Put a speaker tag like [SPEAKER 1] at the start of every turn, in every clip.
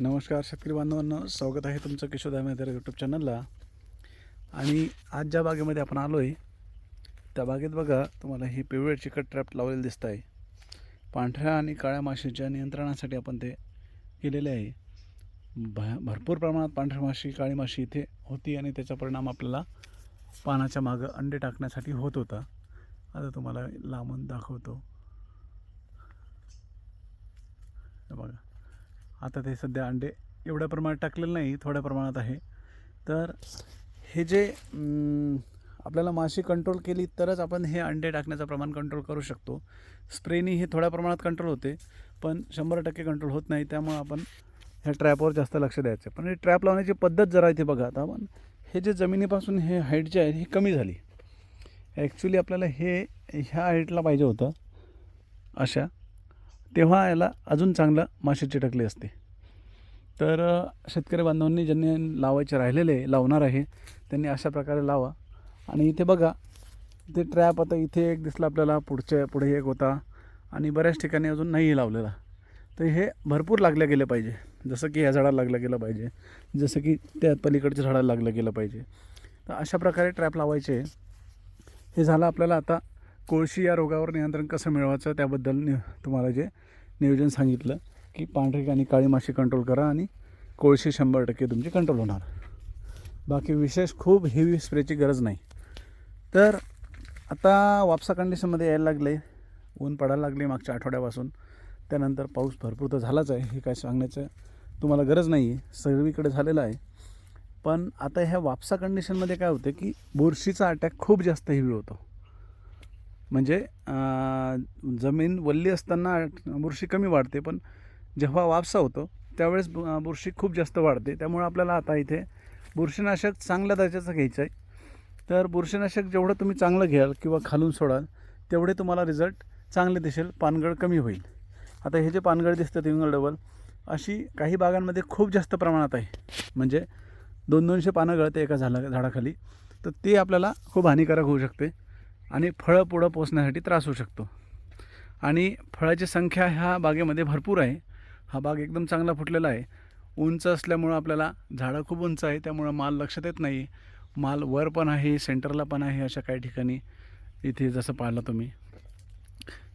[SPEAKER 1] नमस्कार शेतकरी बांधवांना स्वागत आहे तुमचं किशोर दामेदार यूट्यूब चॅनलला आणि आज ज्या बागेमध्ये आपण आलो आहे त्या बागेत बघा तुम्हाला ही पिवळे चिकट ट्रॅप लावलेलं दिसत आहे पांढऱ्या आणि काळ्या माशीच्या नियंत्रणासाठी आपण ते केलेले आहे. भ भरपूर प्रमाणात पांढऱ्या माशी काळी माशी इथे होती आणि त्याचा परिणाम आपल्याला पानाच्या मागं अंडे टाकण्यासाठी होत होता. आता तुम्हाला लांबून दाखवतो. बघा. आता ते सध्या अंडे एवढ्या प्रमाणात टाकलेलं नाही थोड्या प्रमाणात आहे. तर हे जे आपल्याला माशी कंट्रोल केली तरच आपण हे अंडे टाकण्याचं प्रमाण कंट्रोल करू शकतो. स्प्रेनी हे थोड्या प्रमाणात कंट्रोल होते पण शंभर टक्के कंट्रोल होत नाही त्यामुळं आपण ह्या ट्रॅपवर जास्त लक्ष द्यायचं. पण हे ट्रॅप लावण्याची पद्धत जरा इथे बघा. आता आपण हे जे जमिनीपासून हे हाईट जे आहे हे कमी झाली. ॲक्च्युली आपल्याला हे ह्या हाईटला पाहिजे होतं अशा. तेव्हा याला अजून चांगलं मासे चिटकले असते. तर शेतकरी बांधवांनी ज्यांनी लावायचे राहिलेले लावणार आहे त्यांनी अशा प्रकारे लावा. आणि इथे बघा ते ट्रॅप आता इथे एक दिसला आपल्याला पुढच्या पुढे एक होता. आणि बऱ्याच ठिकाणी अजून नाही लावलेला. तर हे भरपूर लागले गेले पाहिजे. जसं की ह्या झाडाला लागलं गेलं पाहिजे. जसं की त्या पलीकडच्या झाडाला लागलं गेलं पाहिजे. तर अशा प्रकारे ट्रॅप लावायचे. हे झालं आपल्याला आता कोळशी या रोगावर नियंत्रण कसं मिळवायचं त्याबद्दल नि तुम्हाला जे नियोजन सांगितलं की पांढरी आणि काळी माशी कंट्रोल करा आणि कोळशी शंभर टक्के तुमची कंट्रोल होणार. बाकी विशेष खूप हेवी स्प्रेची गरज नाही. तर आता वापसा कंडिशनमध्ये यायला लागले ऊन पडायला लागले मागच्या आठवड्यापासून. त्यानंतर पाऊस भरपूर तर झालाच आहे हे काय सांगण्याचं तुम्हाला गरज नाही आहे सर्वीकडे झालेलं आहे. पण आता ह्या वापसा कंडिशनमध्ये काय होतं की बुरशीचा अटॅक खूप जास्त हेवी होतो. म्हणजे जमीन वल्ली असताना बुरशी कमी वाढते पण जेव्हा वापसा होतो त्यावेळेस बुरशी खूप जास्त वाढते. त्यामुळे आपल्याला आता इथे बुरशीनाशक चांगल्या दर्जाचं घ्यायचं आहे. तर बुरशीनाशक जेवढं तुम्ही चांगलं घ्याल किंवा खालून सोडाल तेवढे तुम्हाला रिझल्ट चांगले दिसेल पानगळ कमी होईल. आता हे जे पानगळ दिसतं तिंगळ डबल अशी काही बागांमध्ये खूप जास्त प्रमाणात आहे. म्हणजे दोन दोनशे पानं गळते एका झाला झाडाखाली. तर ते आपल्याला खूप हानिकारक होऊ शकते. आणि फळं पुढं पोचण्यासाठी त्रास होऊ शकतो. आणि फळाची संख्या ह्या बागेमध्ये भरपूर आहे. हा बाग एकदम चांगला फुटलेला आहे. उंच असल्यामुळं आपल्याला झाडं खूप उंच आहे. त्यामुळं माल लक्षात येत नाही. माल वर पण आहे सेंटरला पण आहे अशा काही ठिकाणी. इथे जसं पाहिलं तुम्ही.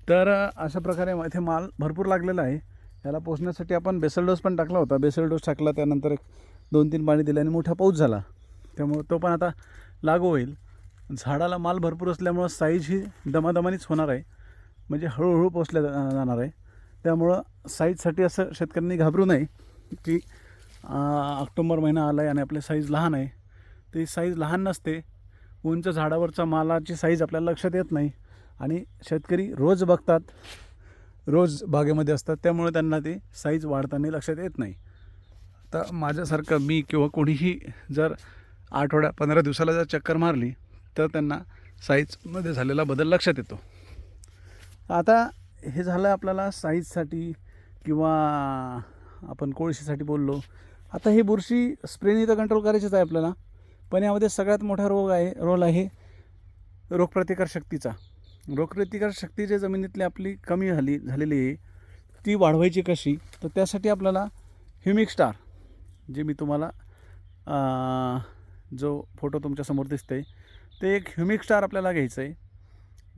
[SPEAKER 1] तर अशा प्रकारे इथे माल भरपूर लागलेला आहे. याला पोचण्यासाठी आपण बेसल डोस पण टाकला होता. बेसल डोस टाकला त्यानंतर एक दोन तीन पाणी दिलं आणि मोठा पाऊस झाला. त्यामुळं तो पण आता लागू होईल. झाडाला माल भरपूर असल्यामुळं साईज ही दमादमानीच होणार आहे. म्हणजे हळूहळू पोचल्या जाणार आहे. त्यामुळं साईजसाठी असं शेतकऱ्यांनी घाबरू नये की ऑक्टोंबर महिना आला आहे आणि आपली साईज लहान आहे. ती साईज लहान नसते. उंच झाडावरचा मालाची साईज आपल्याला लक्षात येत नाही. आणि शेतकरी रोज बघतात रोज बागेमध्ये असतात. त्यामुळे त्यांना ती साईज वाढताना लक्षात येत नाही. तर माझ्यासारखं मी किंवा कोणीही जर आठवड्या पंधरा दिवसाला जर चक्कर मारली तर त्यांना साईजमध्ये झालेला बदल लक्षात येतो. आता हे झालं आपल्याला साईजसाठी किंवा आपण कोळशीसाठी बोललो. आता ही बुरशी स्प्रेनी तर कंट्रोल करायचीच आहे आपल्याला. पण यामध्ये सगळ्यात मोठा रोग आहे रोल आहे रोगप्रतिकार शक्तीचा. रोगप्रतिकार शक्ती जे जमिनीतली आपली कमी झाली झालेली आहे ती वाढवायची कशी? तर त्यासाठी आपल्याला ह्युमिक स्टार जे मी तुम्हाला जो फोटो तुमच्यासमोर दिसतंय ते एक ह्युमिक स्टार आपल्याला घ्यायचं आहे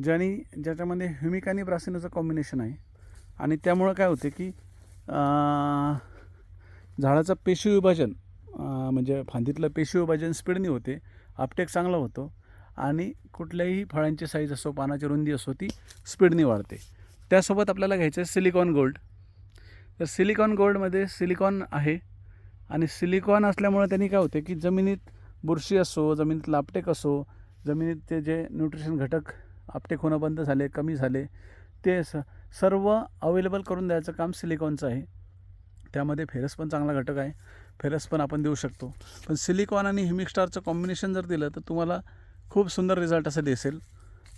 [SPEAKER 1] ज्यानी ज्याच्यामध्ये ह्युमिक आणि ब्रासिनोचं कॉम्बिनेशन आहे. आणि त्यामुळं काय होते की झाडाचं पेशी विभाजन म्हणजे फांदीतलं पेशी विभाजन स्पीडनी होते. आपटेक चांगला होतो. आणि कुठल्याही फळांची साईज असो पानाची रुंदी असो ती स्पीडनी वाढते. त्यासोबत आपल्याला घ्यायचं आहे सिलिकॉन गोल्ड तर सिलिकॉन गोल्डमध्ये सिलिकॉन आहे. आणि सिलिकॉन असल्यामुळे त्यांनी काय होते की जमिनीत बुरशी असो जमिनीत लापटेक असो जमिनीतचे जे न्यूट्रिशन घटक आपटेक होणं बंद झाले कमी झाले ते स सर्व अवेलेबल करून द्यायचं काम सिलिकॉनचं आहे. त्यामध्ये फेरस पण चांगला घटक आहे. फेरस पण आपण देऊ शकतो. पण सिलिकॉन आणि हिमिकस्टारचं कॉम्बिनेशन जर दिलं तर तुम्हाला खूप सुंदर रिझल्ट असं दिसेल.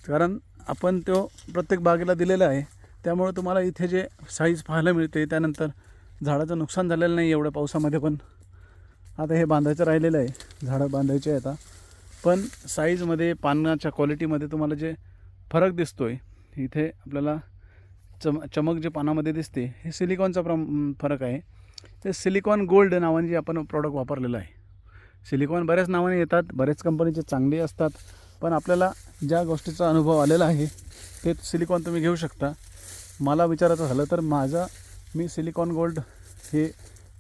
[SPEAKER 1] कारण आपण तो प्रत्येक बागेला दिलेला आहे. त्यामुळे तुम्हाला इथे जे साईज पाहायला मिळते त्यानंतर झाडाचं नुकसान झालेलं नाही एवढ्या पावसामध्ये पण. आता हे बांधायचं राहिलेलं आहे. झाडं बांधायचे आहे आता. पण साईजमध्ये पानाच्या क्वालिटीमध्ये तुम्हाला जे फरक दिसतो आहे इथे आपल्याला चम चमक जे पानामध्ये दिसते हे सिलिकॉनचा प्रम फरक आहे. ते सिलिकॉन गोल्ड नावाने जे आपण प्रॉडक्ट वापरलेलं आहे. सिलिकॉन बऱ्याच नावाने येतात बऱ्याच कंपनीचे चांगले असतात पण आपल्याला ज्या गोष्टीचा अनुभव आलेला आहे ते सिलिकॉन तुम्ही घेऊ शकता. मला विचारायचं झालं तर माझा मी सिलिकॉन गोल्ड हे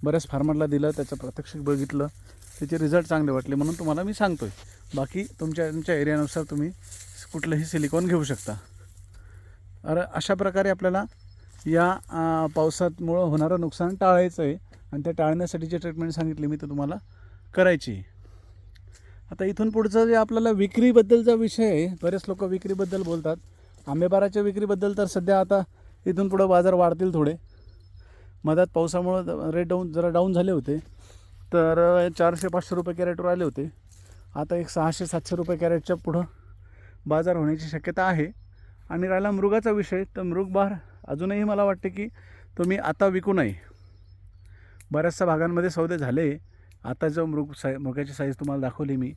[SPEAKER 1] बऱ्याच फार्मरला दिलं त्याचं प्रत्यक्ष बघितलं त्याचे रिझल्ट चांगले वाटले म्हणून तुम्हाला मी सांगतो आहे बाकी तुमच्या तुमच्या एरियानुसार तुम्ही कुठलंही सिलिकॉन घेऊ शकता. अरे अशा प्रकारे आपल्याला या पावसातमुळं पावसामुळं होणारं नुकसान टाळायचं आहे आणि त्या टाळण्यासाठी जे ट्रीटमेंट सांगितली मी ते तुम्हाला करायची. आता इथून पुढचं जे आपल्याला विक्रीबद्दलचा विषय आहे बरेच लोक विक्रीबद्दल बोलतात. आंबेबाराच्या विक्रीबद्दल तर सध्या आता इथून पुढं बाजार वाढतील थोडे. मधात पावसामुळं रेट डाऊन जरा डाऊन झाले होते. तर चारशे पाचशे रुपये कॅरेटवर आले होते. आता एक सहाशे सातशे रुपये कॅरेटच्या पुढं बाजार होण्याची शक्यता आहे. आणि राहिला मृगाचा विषय. तर मृगबार अजूनही मला वाटते की तुम्ही आता विकू नये. बऱ्याचशा भागांमध्ये सौदे झाले. आता जो मृग साई मृगाची साईज तुम्हाला दाखवली मी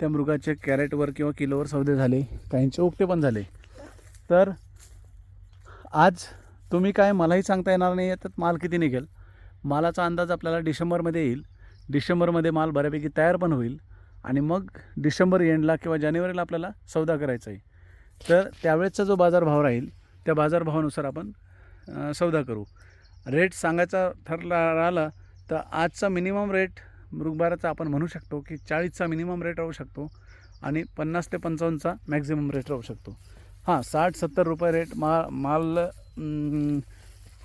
[SPEAKER 1] त्या मृगाचे कॅरेटवर किंवा किलोवर सौदे झाले. काहींचे ओक्ते पण झाले. तर आज तुम्ही काय मलाही सांगता येणार नाही आहे तर माल किती निघेल? मालाचा अंदाज आपल्याला डिसेंबरमध्ये येईल. डिसेंबरमध्ये माल बऱ्यापैकी तयार पण होईल. आणि मग डिसेंबर एंडला किंवा जानेवारीला आपल्याला सौदा करायचा आहे. तर त्यावेळेसचा जो बाजारभाव राहील त्या बाजारभावानुसार आपण सौदा करू. रेट सांगायचा ठरला राहिला तर आजचा मिनिमम रेट मृगबाराचा आपण म्हणू शकतो की चाळीसचा मिनिमम रेट राहू शकतो आणि पन्नास ते पंचावन्नचा मॅक्झिमम रेट राहू शकतो. हां साठ सत्तर रुपये रेट मा माल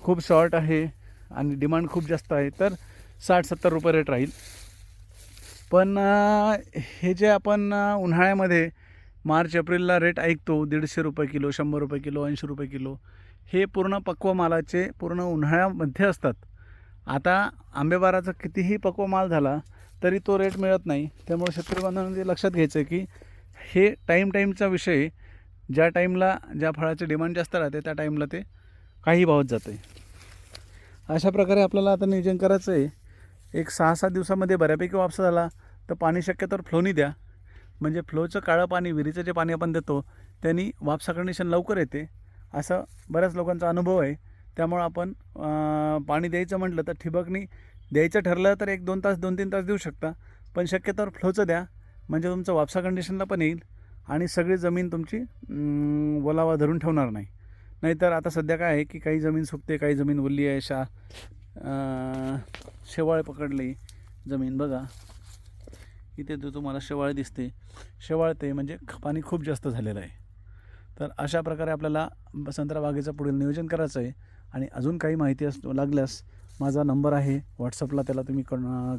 [SPEAKER 1] खूप शॉर्ट आहे आणि डिमांड खूप जास्त आहे. तर साठ सत्तर रुपये रेट राहील. पण हे जे आपण उन्हाळ्यामध्ये मार्च एप्रिलला रेट ऐकतो दीडशे रुपये किलो शंभर रुपये किलो ऐंशी रुपये किलो हे पूर्ण पक्व मालाचे पूर्ण उन्हाळ्यामध्ये असतात. आता आंबेबाराचा कितीही पक्व माल झाला तरी तो रेट मिळत नाही. त्यामुळे शेतकरी बांधवांनी लक्षात घ्यायचं की हे टाईम टाईमचा विषय ज्या टाईमला ज्या फळाचे डिमांड जास्त राहते त्या टाईमला ते काही भावात जाते अशा प्रकारे आपल्याला आता नियोजन करायचं आहे एक सहा सात दिवसामध्ये बऱ्यापैकी वापसा झाला तर पाणी शक्यतोवर फ्लोनी द्या. म्हणजे फ्लोचं काळं पाणी विहिरीचं जे पाणी आपण देतो त्यांनी वापसा कंडिशन लवकर येते. असं बऱ्याच लोकांचा अनुभव आहे. त्यामुळं आपण पाणी द्यायचं म्हटलं तर ठिबकनी द्यायचं ठरलं तर एक दोन तास दोन तीन तास देऊ शकता. पण शक्यतोवर फ्लोचं द्या. म्हणजे तुमचं वापसा कंडिशनला पण येईल आणि सगळी जमीन तुमची ओलावा धरून ठेवणार नाही. नाहीतर आता सध्या काय आहे की काही जमीन सुकते काही जमीन ओली आहे शा शेवाळ पकडली जमीन. बघा इथे तो तुम्हाला शेवाळ दिसते. शेवाळते म्हणजे ख- पाणी खूप जास्त झालेलं आहे. तर अशा प्रकारे आपल्याला संत्रा बागेचं पुढील नियोजन करायचं आहे. आणि अजून काही माहिती अस लागल्यास माझा नंबर आहे. व्हॉट्सअपला त्याला तुम्ही कण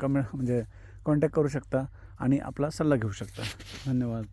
[SPEAKER 1] कमेंट म्हणजे कॉन्टॅक्ट करू शकता आणि आपला सल्ला घेऊ शकता. धन्यवाद.